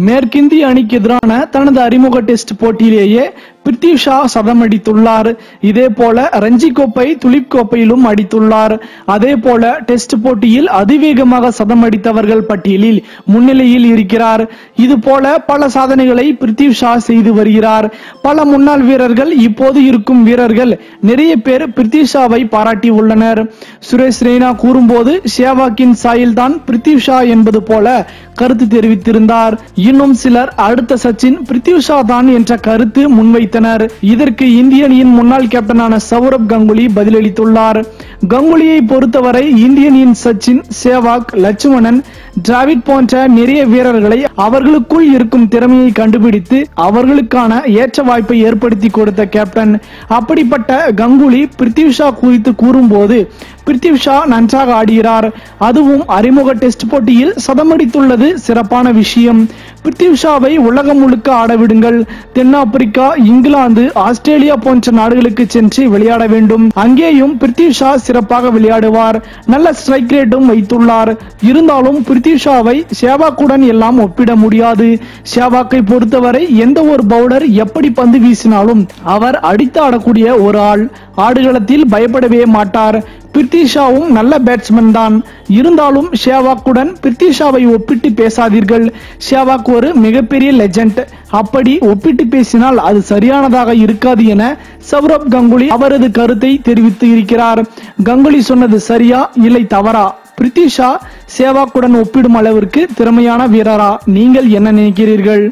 மேற்கிந்திய அணிக்கு எதிரான தனது அறிமுக டெஸ்ட் போட்டியிலேயே பிருத்திவி ஷா சதம் அடித்துள்ளார் இதே போல ரஞ்சி கோப்பை துலிப் கோப்பையிலும் அடித்துள்ளார். அதே போல டெஸ்ட் போட்டியில் அதிவேகமாக சதம் அடித்தவர்கள் பட்டியலில் முன்னிலையில் இருக்கிறார். இது போல பல சாதனைகளை பிருத்திவி ஷா செய்து வருகிறார். பல முன்னாள் வீரர்கள் இப்போது இருக்கும் வீரர்கள் நிறைய பேர் பிருத்திவி ஷாவை பாராட்டி உள்ளனர். சுரேஷ் ரெய்னா கூறும்போது சேவாக்கின் சாயில் தான் பிருத்திவி ஷா என்பது போல கருத்து தெரிவித்திருந்தார். இன்னும் சிலர் அடுத்த சச்சின் பிருத்திவி ஷா தான் என்ற கருத்து வைத்தனர் இதற்கு இந்திய அணியின் முன்னாள் கேப்டனான சௌரப் கங்குலி பதிலளித்துள்ளார். கங்குலியை பொறுத்தவரை இந்திய அணியின் சச்சின் சேவாக் லட்சுமணன் டிராவிட் போன்ற நிறைய வீரர்களை அவர்களுக்குள் இருக்கும் திறமையை கண்டுபிடித்து அவர்களுக்கான ஏற்ற வாய்ப்பை ஏற்படுத்தி கொடுத்த கேப்டன். அப்படிப்பட்ட கங்குலி பிருத்திவ்ஷா குறித்து கூறும்போது பிருத்திவ்ஷா நன்றாக ஆடுகிறார். அதுவும் அறிமுக டெஸ்ட் போட்டியில் சதமடித்துள்ளது சிறப்பான விஷயம். பிருத்திவ்ஷாவை உலகம் முழுக்க ஆடவிடுங்கள் தென்னாப்பிரிக்கா இங்கிலாந்து ஆஸ்திரேலியா போன்ற நாடுகளுக்கு சென்று விளையாட வேண்டும். அங்கேயும் பிருத்திவ்ஷா சிறப்பாக விளையாடுவார். நல்ல ஸ்ட்ரைக் ரேட்டும் வைத்துள்ளார். இருந்தாலும் பிரித்திஷாவை சேவாக்குடன் எல்லாம் ஒப்பிட முடியாது. சேவாக்கை பொறுத்தவரை எந்த ஒரு பவுலர் எப்படி பந்து வீசினாலும் அவர் அடித்து ஆடக்கூடிய ஒரு ஆள். ஆடுகளத்தில் பயப்படவே மாட்டார். பிரித்திஷாவும் நல்ல பேட்ஸ்மேன் தான். இருந்தாலும் ஷேவாக்குடன் பிரித்திஷாவை ஒப்பிட்டு பேசாதீர்கள். ஷேவாக் ஒரு மிகப்பெரிய லெஜண்ட் அப்படி ஒப்பிட்டு பேசினால் அது சரியானதாக இருக்காது என சௌரப் கங்குலி அவரது கருத்தை தெரிவித்து இருக்கிறார். கங்குலி சொன்னது சரியா இல்லை தவறா? பிரித்திஷா சேவாக்குடன் ஒப்பிடும் அளவிற்கு திறமையான வீரரா? நீங்கள் என்ன நினைக்கிறீர்கள்?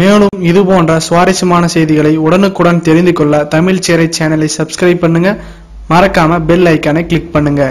மேலும் இது போன்ற சுவாரஸ்யமான செய்திகளை உடனுக்குடன் தெரிந்து கொள்ள தமிழ் சேரை சேனலை சப்ஸ்கிரைப் பண்ணுங்க. மறக்காம பெல் ஐக்கானை கிளிக் பண்ணுங்க.